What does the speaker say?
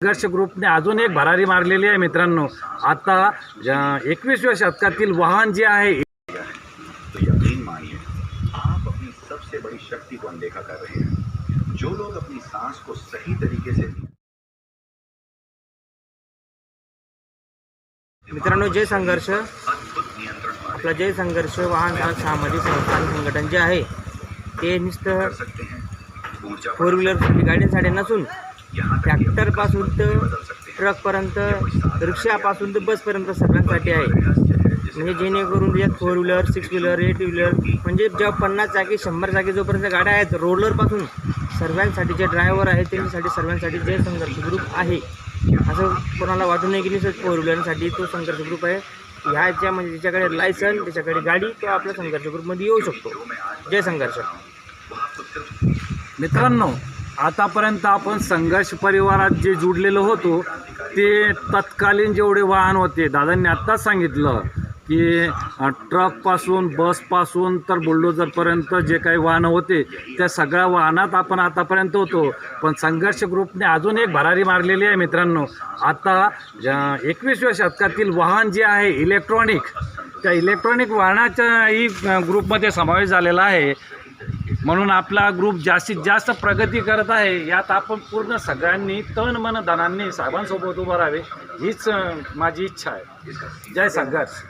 संघर्ष ग्रुपने अजून एक भरारी मारलेली आहे मित्रांनो. आता एकवीसव्या शतकातील वाहन जे आहे तो यकीन मानिए आप अपनी सबसे बड़ी शक्ति को अनदेखा कर रहे हैं। जो लोग अपनी सांस को सही तरीके से मित्रांनो जय संघर्ष आपला जय संघर्ष वाहन सामाजिक संस्थान संघटन जे आहे ते नुसतं फोर व्हीलर गाड्यांसाठी नसून ट्रॅक्टरपासून तर ट्रकपर्यंत रिक्षापासून तर बसपर्यंत सगळ्यांसाठी आहे. म्हणजे जेणेकरून यात four wheeler six wheeler eight wheeler म्हणजे जेव्हा पन्नास चाकी शंभर चाकी जोपर्यंत गाड्या आहेत रोलरपासून सर्वांसाठी जे ड्रायव्हर आहेत त्यांच्यासाठी सर्वांसाठी जय संघर्ष ग्रुप आहे. असं कोणाला वाटू नये की नाही फोर व्हीलरसाठी तो संघर्ष ग्रुप आहे. ह्याच्या म्हणजे ज्याच्याकडे लायसन त्याच्याकडे गाडी तो आपल्या संघर्ष ग्रुपमध्ये येऊ शकतो. जय संघर्ष. मित्रांनो आतापर्यंत आपण संघर्ष परिवारात जे जुडलेलो होतो ते तत्कालीन जेवढे वाहन होते दादांनी आत्ताच सांगितलं की ट्रकपासून बसपासून तर बुलडोजरपर्यंत जे काही वाहनं होते त्या सगळ्या वाहनात आपण आतापर्यंत होतो. पण संघर्ष ग्रुपने अजून एक भरारी मारलेली आहे मित्रांनो. आता एकवीसव्या शतकातील वाहन जे आहे इलेक्ट्रॉनिक त्या इलेक्ट्रॉनिक वाहनाच्याही ग्रुपमध्ये समावेश झालेला आहे. म्हणून आपला ग्रुप जास्तीत जास्त प्रगती करत आहे. यात आपण पूर्ण सगळ्यांनी तन मन धनांनी साहेबांसोबत उभं राहावे हीच माझी इच्छा आहे. जय संघर्ष.